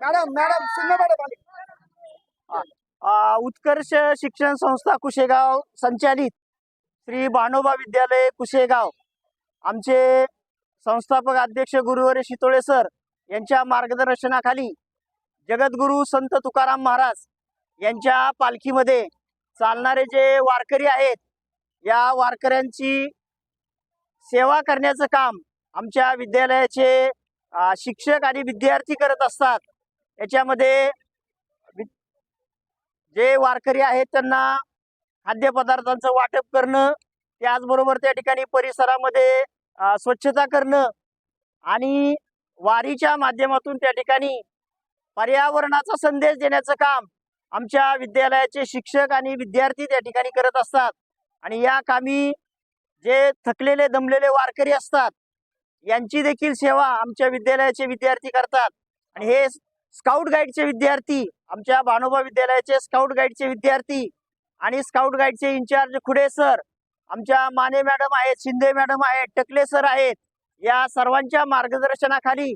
Madam madam शून्य madam आली. उत्कर्ष शिक्षण संस्था कुशेगाव संचालित श्री भानोबा विद्यालय कुशेगाव. आमचे संस्थापक अध्यक्ष गुरुवारी शितोळे सर यांच्या मार्गदर्शनाखाली जगद्गुरु संत तुकाराम महाराज यांच्या पालखीमध्ये चालणारे जे वारकरी आहेत या वारकऱ्यांची सेवा करण्याचं काम आमच्या विद्यालयाचे शिक्षक आणि विद्यार्थी करत असतात. याच्यामध्ये जे वारकरी आहेत त्यांना खाद्यपदार्थांचं वाटप करणं त्याचबरोबर त्या ठिकाणी परिसरामध्ये स्वच्छता करणं आणि वारीच्या माध्यमातून त्या ठिकाणी पर्यावरणाचा संदेश देण्याचं काम आमच्या विद्यालयाचे शिक्षक आणि विद्यार्थी त्या ठिकाणी करत असतात. आणि या कामी जे थकलेले दमलेले वारकरी असतात यांची देखील सेवा आमच्या विद्यालयाचे विद्यार्थी करतात. आणि हे स्काउट गाईडचे विद्यार्थी आमच्या भानोबा विद्यालयाचे स्काउट गाईडचे विद्यार्थी आणि स्काउट गाईडचे इन्चार्ज खुडे सर आमच्या माने मॅडम आहेत शिंदे मॅडम आहेत टकले सर आहेत या सर्वांच्या मार्गदर्शनाखाली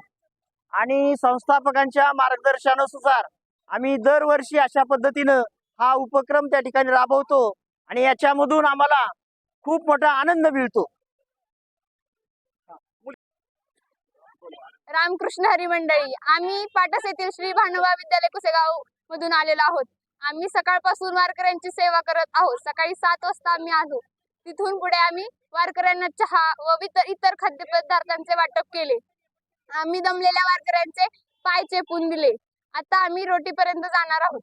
आणि संस्थापकांच्या मार्गदर्शनानुसार आम्ही दरवर्षी अशा पद्धतीनं हा उपक्रम त्या ठिकाणी राबवतो आणि याच्यामधून आम्हाला खूप मोठा आनंद मिळतो. रामकृष्ण हरी मंडळी आम्ही पाटस येथील श्री भानुबा विद्यालय कुसेगाव मधून आलेलो आहोत. आम्ही सकाळपासून वारकऱ्यांची सेवा करत आहोत. सकाळी सात वाजता आम्ही आलो. तिथून पुढे आम्ही वारकऱ्यांना चहा व इतर इतर खाद्यपदार्थांचे वाटप केले. आम्ही दमलेल्या वारकऱ्यांचे पाय चेपून दिले. आता आम्ही रोटीपर्यंत जाणार आहोत.